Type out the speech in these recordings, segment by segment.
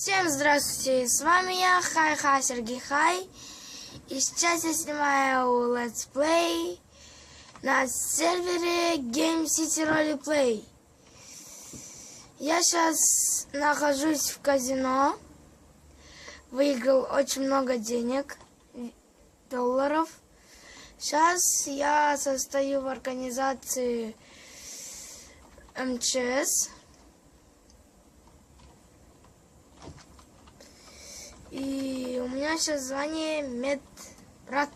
Всем здравствуйте, с вами я, Хай Хай Сергей Хай. И сейчас я снимаю Let's Play на сервере Game City Roleplay. Я сейчас нахожусь в казино. Выиграл очень много денег, долларов. Сейчас я состою в организации МЧС. И у меня сейчас звание медбрат.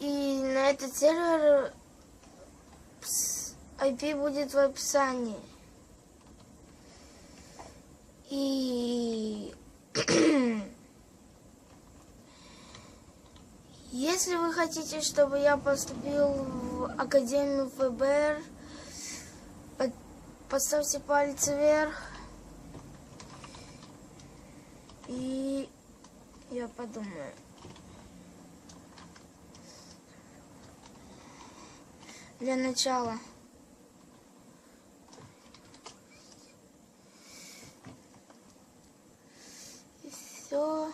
И на этот сервер IP будет в описании. И если вы хотите, чтобы я поступил в Академию ФБР, поставьте палец вверх. И я подумаю. Для начала. И все.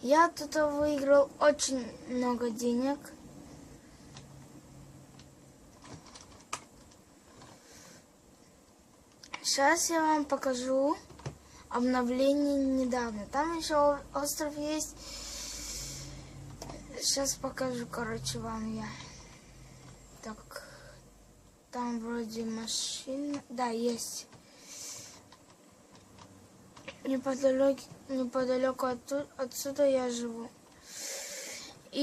Я тут выиграл очень много денег. Сейчас я вам покажу обновление недавно. Там еще остров есть. Сейчас покажу, короче, вам я. Так, там вроде машина. Да, есть. Неподалеку, неподалеку отту- отсюда я живу. И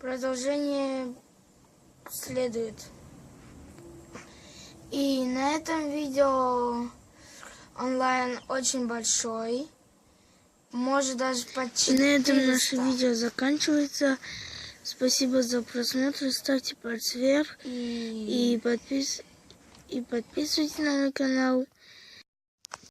продолжение следует. И на этом видео онлайн очень большой. Может даже почти И на этом наше 400. видео заканчивается. Спасибо за просмотр. Ставьте пальцы вверх. И... И, подпис... и подписывайтесь на мой канал.